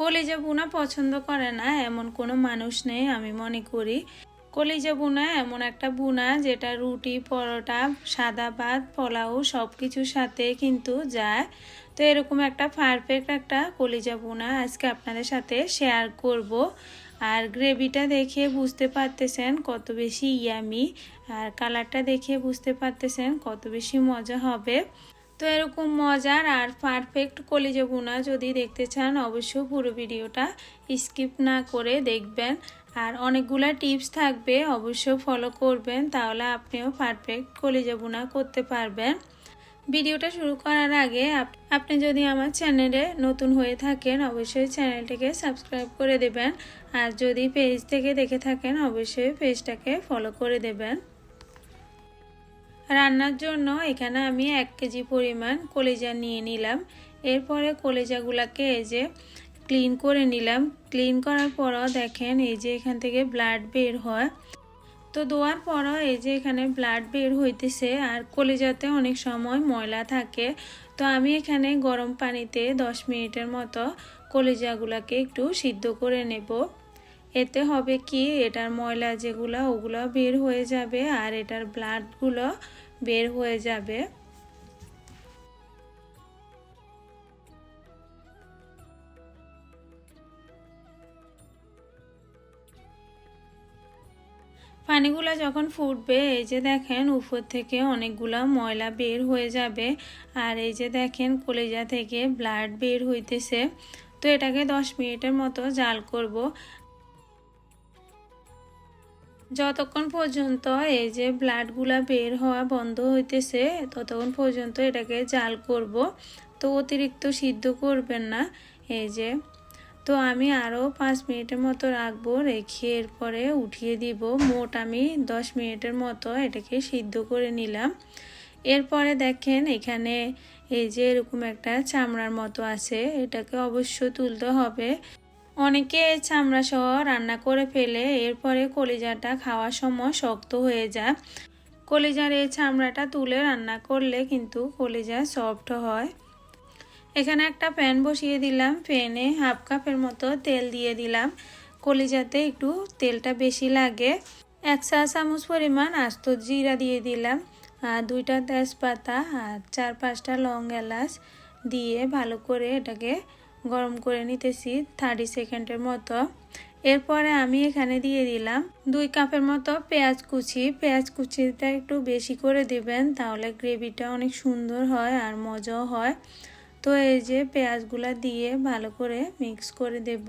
কলিজা বোনা পছন্দ করে না, এমন কোনো মানুষ নেই আমি মনে করি। কলিজা বোনা এমন একটা বোনা যেটা রুটি, পরোটা, সাদা ভাত, পোলাও সব কিছুর সাথে কিন্তু যায়। তো এরকম একটা পারফেক্ট একটা কলিজা বোনা আজকে আপনাদের সাথে শেয়ার করব। আর গ্রেভিটা দেখে বুঝতে পারতেছেন কত বেশি ইয়ামি আর কালারটা দেখে বুঝতে পারতেছেন কত বেশি মজা হবে। তো এরকম মজার আর পারফেক্ট কলিজা বোনা যদি দেখতে চান, অবশ্যই পুরো ভিডিওটা স্কিপ না করে দেখবেন। আর অনেকগুলা টিপস থাকবে, অবশ্যই ফলো করবেন, তাহলে আপনিও পারফেক্ট কলিজা বোনা করতে পারবেন। ভিডিওটা শুরু করার আগে আপনি যদি আমার চ্যানেলে নতুন হয়ে থাকেন, অবশ্যই চ্যানেলটিকে সাবস্ক্রাইব করে দেবেন। আর যদি পেজ থেকে দেখে থাকেন, অবশ্যই পেজটাকে ফলো করে দেবেন। রান্নার জন্য এখানে আমি এক কেজি পরিমাণ কলেজা নিয়ে নিলাম। এরপরে কলেজাগুলোকে এই যে ক্লিন করে নিলাম। ক্লিন করার পরও দেখেন এই যে এখান থেকে ব্লাড বের হয়। তো ধোয়ার পরও এই যে এখানে ব্লাড বের হইতেছে আর কলেজাতে অনেক সময় ময়লা থাকে। তো আমি এখানে গরম পানিতে দশ মিনিটের মতো কলেজাগুলোকে একটু সিদ্ধ করে নেব। এতে হবে কি? এটার ময়লা যেগুলো, ওগুলো বের হয়ে যাবে আর এটার ব্লাডগুলো বের হয়ে যাবে। পানিগুলো যখন ফুটবে, এই যে দেখেন উপর থেকে অনেকগুলো ময়লা বের হয়ে যাবে, আর এই যে দেখেন কলেজা থেকে ব্লাড বের হইতেছে। তো এটাকে দশ মিনিটের মতো জাল করব। যতক্ষণ পর্যন্ত এই যে ব্লাডগুলা বের হওয়া বন্ধ হইতেছে, ততক্ষণ পর্যন্ত এটাকে জাল করব। তো অতিরিক্ত সিদ্ধ করবেন না এই যে। তো আমি আরও পাঁচ মিনিটের মতো রাখব, রেখে এরপরে উঠিয়ে দিব। মোট আমি দশ মিনিটের মতো এটাকে সিদ্ধ করে নিলাম। এরপরে দেখেন এখানে এই যে এরকম একটা চামড়ার মতো আছে, এটাকে অবশ্য তুলতে হবে। অনেকে চামড়া সহ রান্না করে ফেলে, এরপরে কলিজাটা খাওয়ার সময় শক্ত হয়ে যায়। কলিজার এই চামড়াটা তুলে রান্না করলে কিন্তু কলিজা সফট হয়। এখানে একটা প্যান বসিয়ে দিলাম। প্যানে হাফ কাপের মতো তেল দিয়ে দিলাম। কলিজাতে একটু তেলটা বেশি লাগে। এক চা চামচ পরিমাণ আস্ত জিরা দিয়ে দিলাম। আর দুইটা তেজপাতা আর চার পাঁচটা লং এলাচ দিয়ে ভালো করে এটাকে গরম করে নিতেছি থার্টি সেকেন্ডের মতো। এরপরে আমি এখানে দিয়ে দিলাম দুই কাপের মতো পেঁয়াজ কুচি। পেঁয়াজ কুচিটা একটু বেশি করে দিবেন, তাহলে গ্রেভিটা অনেক সুন্দর হয় আর মজাও হয়। তো এই যে পেঁয়াজগুলা দিয়ে ভালো করে মিক্স করে দেব।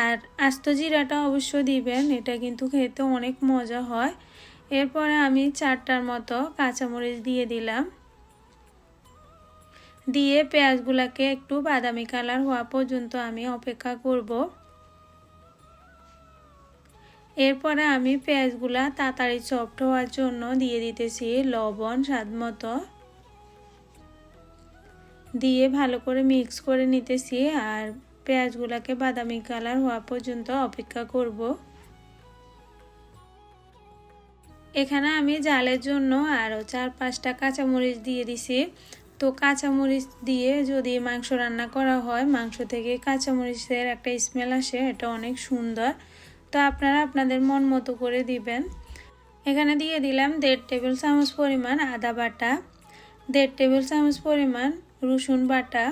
আর আস্ত জিরাটা অবশ্য দিবেন, এটা কিন্তু খেতে অনেক মজা হয়। এরপরে আমি চারটার মতো কাঁচামরিচ দিয়ে দিলাম। দিয়ে পেঁয়াজগুলাকে একটু বাদামি কালার হওয়া পর্যন্ত আমি অপেক্ষা করব। এরপরে আমি পেঁয়াজগুলা তাড়াতাড়ি সফট হওয়ার জন্য দিয়ে দিতেছি লবণ স্বাদ মতো। দিয়ে ভালো করে মিক্স করে নিতেছি আর পেঁয়াজগুলাকে বাদামি কালার হওয়া পর্যন্ত অপেক্ষা করব। এখানে আমি জালের জন্য আরও চার পাঁচটা কাঁচামরিচ দিয়ে দিছি। তো কাঁচামরিচ দিয়ে যদি মাংস রান্না করা হয়, মাংস থেকে কাঁচামরিচের একটা স্মেল আসে, এটা অনেক সুন্দর। তো আপনারা আপনাদের মন মতো করে দিবেন। এখানে দিয়ে দিলাম দেড় টেবিল চামচ পরিমাণ আদা বাটা, দেড় টেবিল চামচ পরিমাণ রসুন বাটা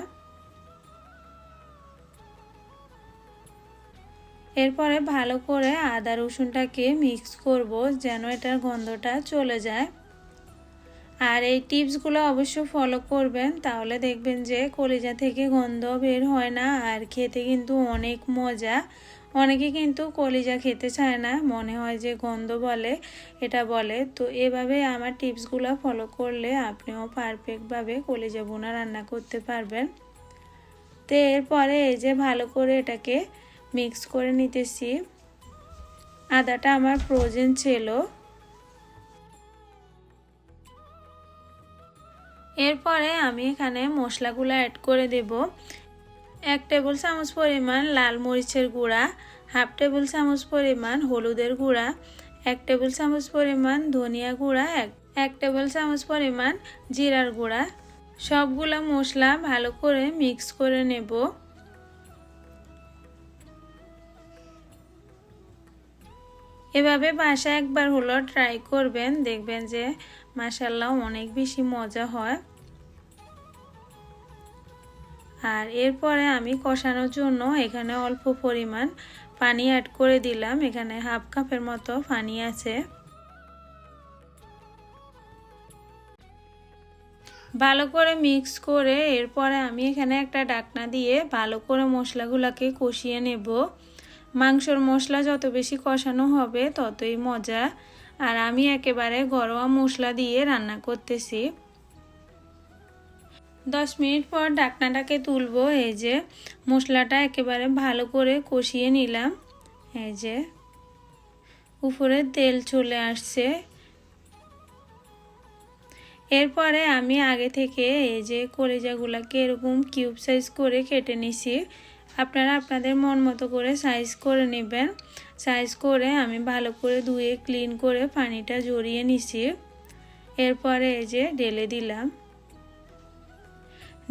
এরপরে ভালো করে আদা রসুনটাকে মিক্স করব যেন এটার গন্ধটা চলে যায়। আর এই টিপসগুলো অবশ্য ফলো করবেন, তাহলে দেখবেন যে কলিজা থেকে গন্ধ বের হয় না আর খেতে কিন্তু অনেক মজা। অনেকে কিন্তু কলিজা খেতে চায় না, মনে হয় যে গন্ধ বলে, এটা বলে। তো এভাবে আমার টিপসগুলো ফলো করলে আপনিও পারফেক্টভাবে কলিজা বোনা রান্না করতে পারবেন। তো এরপরে এই যে ভালো করে এটাকে মিক্স করে নিতেছি। আদাটা আমার ফ্রোজেন ছিল। এরপরে আমি এখানে মশলাগুলো অ্যাড করে দেব। এক টেবিল চামচ পরিমাণ লাল মরিচের গুঁড়া হাফ টেবিল চামচ পরিমাণ হলুদের গুঁড়া, এক টেবিল চামচ পরিমাণ ধনিয়া গুঁড়া, এক এক টেবিল চামচ পরিমাণ জিরার গুঁড়া। সবগুলো মশলা ভালো করে মিক্স করে নেব। এভাবে বাসা একবার হলো ট্রাই করবেন, দেখবেন যে মাসাল্লাহ অনেক বেশি মজা হয়। আর এরপরে আমি কষানোর জন্য এখানে অল্প পরিমাণ পানি অ্যাড করে দিলাম, এখানে হাফ কাপের মতো পানি আছে। ভালো করে মিক্স করে এরপরে আমি এখানে একটা ডাকনা দিয়ে ভালো করে মশলাগুলোকে কষিয়ে নেব। মাংসর মশলা যত বেশি কষানো হবে, ততই মজা। আর আমি একেবারে ঘরোয়া মশলা দিয়ে রান্না করতেছি। দশ মিনিট পর ডাকনাটাকে তুলবো, এই যে মশলাটা একেবারে ভালো করে কষিয়ে নিলাম। এই যে উপরে তেল চলে আসছে। এরপরে আমি আগে থেকে এই যে কলিজাগুলোকে এরকম কিউব সাইজ করে কেটে নিছি। আপনারা আপনাদের মন মতো করে সাইজ করে নেবেন। সাইজ করে আমি ভালো করে ধুয়ে ক্লিন করে পানিটা জড়িয়ে নিছি। এরপরে এই যে ডেলে দিলাম।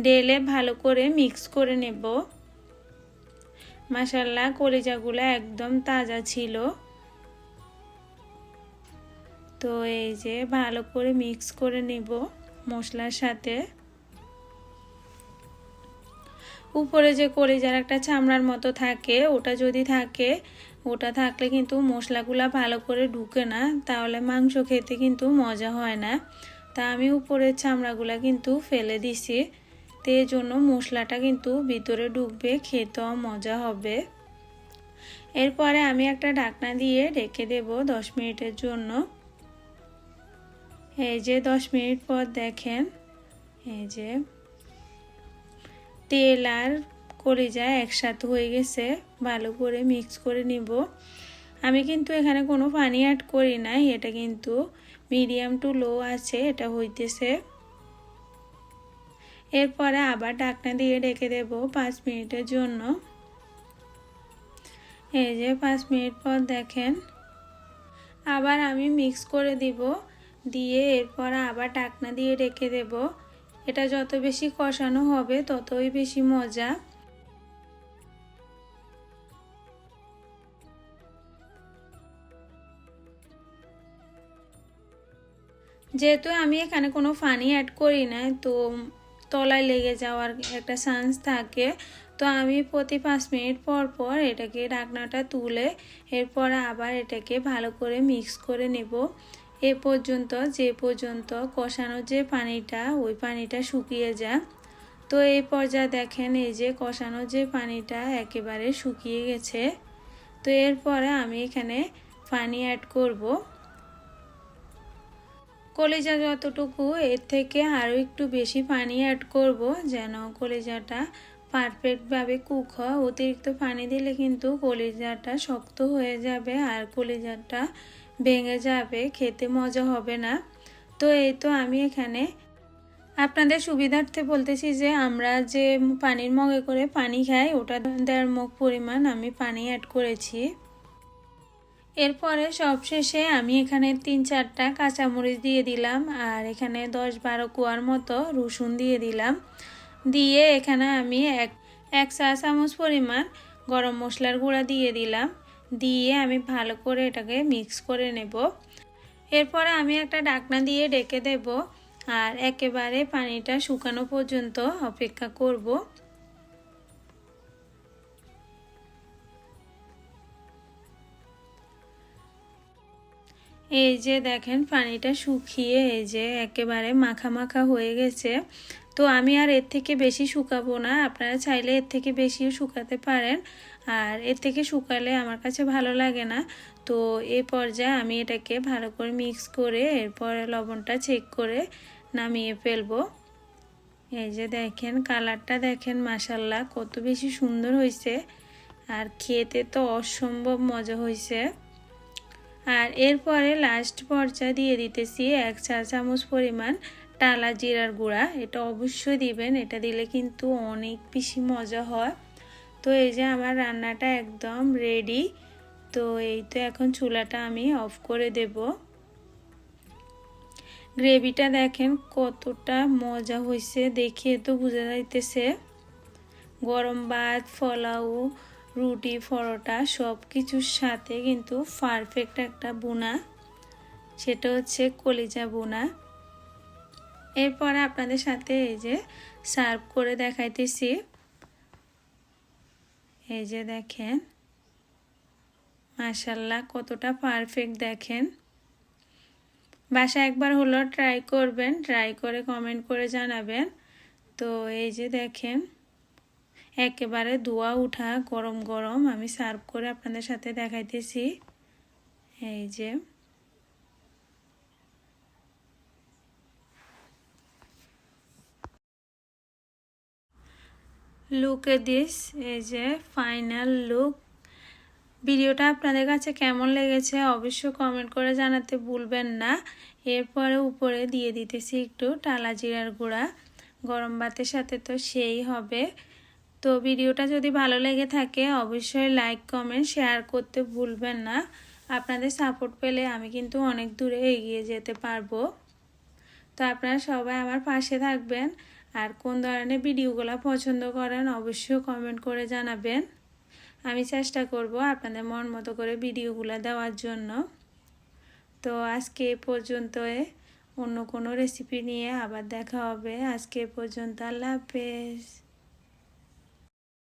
ডেলে ভালো করে মিক্স করে নেব। মাসাল্লাহ কলিজাগুলো একদম তাজা ছিল। তো এই যে ভালো করে মিক্স করে নেব মশলার সাথে। উপরে যে কলিজার একটা চামড়ার মতো থাকে, ওটা যদি থাকে, ওটা থাকলে কিন্তু মশলাগুলো ভালো করে ঢুকে না, তাহলে মাংস খেতে কিন্তু মজা হয় না। তা আমি উপরের চামড়াগুলো কিন্তু ফেলে দিছি, তো জন্য মশলাটা কিন্তু ভিতরে ঢুকবে, খেতেও মজা হবে। এরপরে আমি একটা ঢাকনা দিয়ে রেখে দেব দশ মিনিটের জন্য। এই যে দশ মিনিট পর দেখেন, এই যে তেল আর কলিজা একসাথে হয়ে গেছে, ভালো করে মিক্স করে নিব। আমি কিন্তু এখানে কোনো পানি অ্যাড করি নাই, এটা কিন্তু মিডিয়াম টু লো আছে, এটা হইতেছে। এরপরে আবার ঢাকনা দিয়ে রেখে দেব পাঁচ মিনিটের জন্য। এই যে পাঁচ মিনিট পর দেখেন, আবার আমি মিক্স করে দিব, দিয়ে এরপর আবার ঢাকনা দিয়ে রেখে দেব। এটা যত বেশি কষানো হবে, ততই বেশি মজা। যেহেতু আমি এখানে কোনো ফানি অ্যাড করি না তো তলায় লেগে যাওয়ার একটা চান্স থাকে, তো আমি প্রতি পাঁচ মিনিট পর পর এটাকে ঢাকনাটা তুলে, এরপর আবার এটাকে ভালো করে মিক্স করে নেব। এ পর্যন্ত, যে পর্যন্ত কষানোর যে পানিটা, ওই পানিটা শুকিয়ে যায় তো এই পর্যায়ে দেখেন, এই যে কষানোর যে পানিটা একেবারে শুকিয়ে গেছে। তো এরপরে আমি এখানে পানি অ্যাড করব। কলিজা যতটুকু, এর থেকে আরও একটু বেশি পানি অ্যাড করব, যেন কলিজাটা পারফেক্টভাবে কুক হয়। অতিরিক্ত পানি দিলে কিন্তু কলিজাটা শক্ত হয়ে যাবে, আর কলিজাটা ভেঙে যাবে, খেতে মজা হবে না। তো এই তো আমি এখানে আপনাদের সুবিধার্থে বলতেছি যে আমরা যে পানির মগে করে পানি খাই, ওটা দেড় মগ পরিমাণ আমি পানি অ্যাড করেছি। এরপরে সবশেষে আমি এখানে তিন চারটা কাঁচামরিচ দিয়ে দিলাম আর এখানে দশ বারো কুয়ার মতো রসুন দিয়ে দিলাম। দিয়ে এখানে আমি এক এক চা চামচ পরিমাণ গরম মশলার গুঁড়া দিয়ে দিলাম। দিয়ে আমি ভালো করে এটাকে মিক্স করে নেব। এরপরে আমি একটা ডাকনা দিয়ে ডেকে দেব আর একেবারে পানিটা শুকানো পর্যন্ত অপেক্ষা করব। এই যে দেখেন পানিটা শুকিয়ে এই যে একেবারে মাখা মাখা হয়ে গেছে। তো আমি আর এর থেকে বেশি শুকাবো না, আপনারা চাইলে এর থেকে বেশিও শুকাতে পারেন। আর এর থেকে শুকালে আমার কাছে ভালো লাগে না। তো এ পর্যায়ে আমি এটাকে ভালো করে মিক্স করে এরপরে লবণটা চেক করে নামিয়ে ফেলব। এই যে দেখেন কালারটা দেখেন মাসাল্লাহ কত বেশি সুন্দর হয়েছে। আর খেতে তো অসম্ভব মজা হয়েছে। আর এরপরে লাস্ট পর্যায়ে দিয়ে দিতেছি এক চা চামচ পরিমাণ টালা জিরার গুঁড়া। এটা অবশ্যই দিবেন, এটা দিলে কিন্তু অনেক বেশি মজা হয়। তো এই যে আমার রান্নাটা একদম রেডি তো এই তো এখন চুলাটা আমি অফ করে দেব। গ্রেভিটা দেখেন কতটা মজা হয়েছে দেখে তো বোঝা যাইতেছে। গরম ভাত ফলাও রুটি, পরোটা সব কিছুর সাথে কিন্তু পারফেক্ট একটা বোনা সেটা হচ্ছে কলিজা বোনা এরপরে আপনাদের সাথে এই যে সার্ভ করে দেখাইতেছি। এই যে দেখেন, মাশাল্লাহ কতটা পারফেক্ট দেখেন। বাসা একবার হলো ট্রাই করবেন ট্রাই করে কমেন্ট করে জানাবেন। তো এই যে দেখেন, একেবারে ধোয়া উঠা গরম গরম আমি সার্ভ করে আপনাদের সাথে দেখাইতেছি। এই যে লুক দিস এই যে ফাইনাল লুক ভিডিওটা আপনাদের কাছে কেমন লেগেছে অবশ্যই কমেন্ট করে জানাতে ভুলবেন না। এরপরে উপরে দিয়ে দিতেছি একটু টালা জিরার গুঁড়া। গরম ভাতের সাথে তো সেই হবে। তো ভিডিওটা যদি ভালো লেগে থাকে অবশ্যই লাইক কমেন্ট শেয়ার করতে ভুলবেন না। আপনাদের সাপোর্ট পেলে আমি কিন্তু অনেক দূরে এগিয়ে যেতে পারব। তো আপনারা সবাই আমার পাশে থাকবেন। আর কোন ধরনের ভিডিওগুলো পছন্দ করেন অবশ্যই কমেন্ট করে জানাবেন। আমি চেষ্টা করব আপনাদের মন মতো করে ভিডিওগুলো দেওয়ার জন্য। তো আজকে এ পর্যন্ত অন্য কোনো রেসিপি নিয়ে আবার দেখা হবে। আজকে এ পর্যন্ত আল্লাহ হাফেজ।